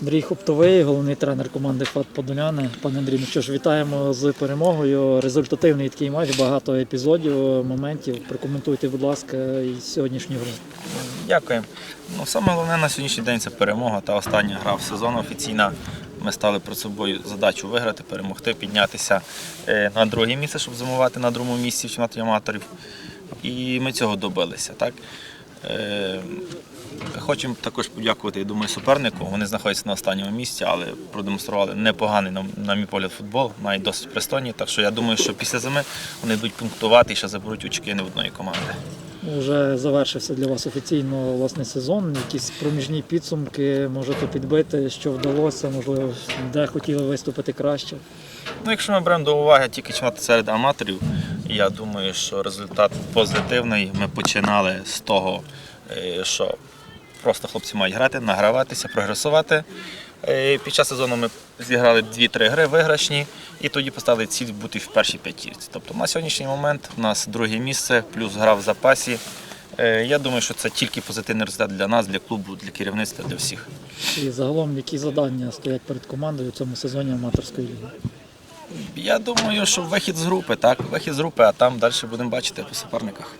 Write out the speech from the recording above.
Андрій Хоптовий, головний тренер команди ФАТ Подоляни. Пане Андрій, ну що ж, вітаємо з перемогою. Результативний такий матч, багато епізодів, моментів. Прокоментуйте, будь ласка, і сьогоднішню гру. Дякую. Ну, саме головне на сьогоднішній день це перемога та остання гра в сезону офіційна. Ми стали перед собою задачу виграти, перемогти, піднятися е, на друге місце, щоб зимувати на другому місці в чемпіонаті аматорів. І ми цього добилися. Так? Е, Хочемо також подякувати, я думаю, супернику. Вони знаходяться на останньому місці, але продемонстрували непоганий, на, на мій погляд, футбол, навіть досить пристойний. Так що я думаю, що після зими вони йдуть пунктувати і ще заберуть очки не в одної команди. Вже завершився для вас офіційно власне сезон. Якісь проміжні підсумки можете підбити, що вдалося, можливо, де хотіли виступити краще. Ну, якщо ми беремо до уваги тільки чемпіонат серед аматорів, я думаю, що результат позитивний. Ми починали з того, е, що просто хлопці мають грати, награватися, прогресувати. Е, Під час сезону ми зіграли 2-3 гри виграшні і тоді поставили ціль бути в першій п'ятірці. Тобто на сьогоднішній момент у нас друге місце, плюс гра в запасі. Е, Я думаю, що це тільки позитивний результат для нас, для клубу, для керівництва, для всіх. І загалом, які завдання стоять перед командою у цьому сезоні аматорської ліги? Я думаю, що вихід з групи, так, вихід з групи, а там далі будемо бачити по суперниках.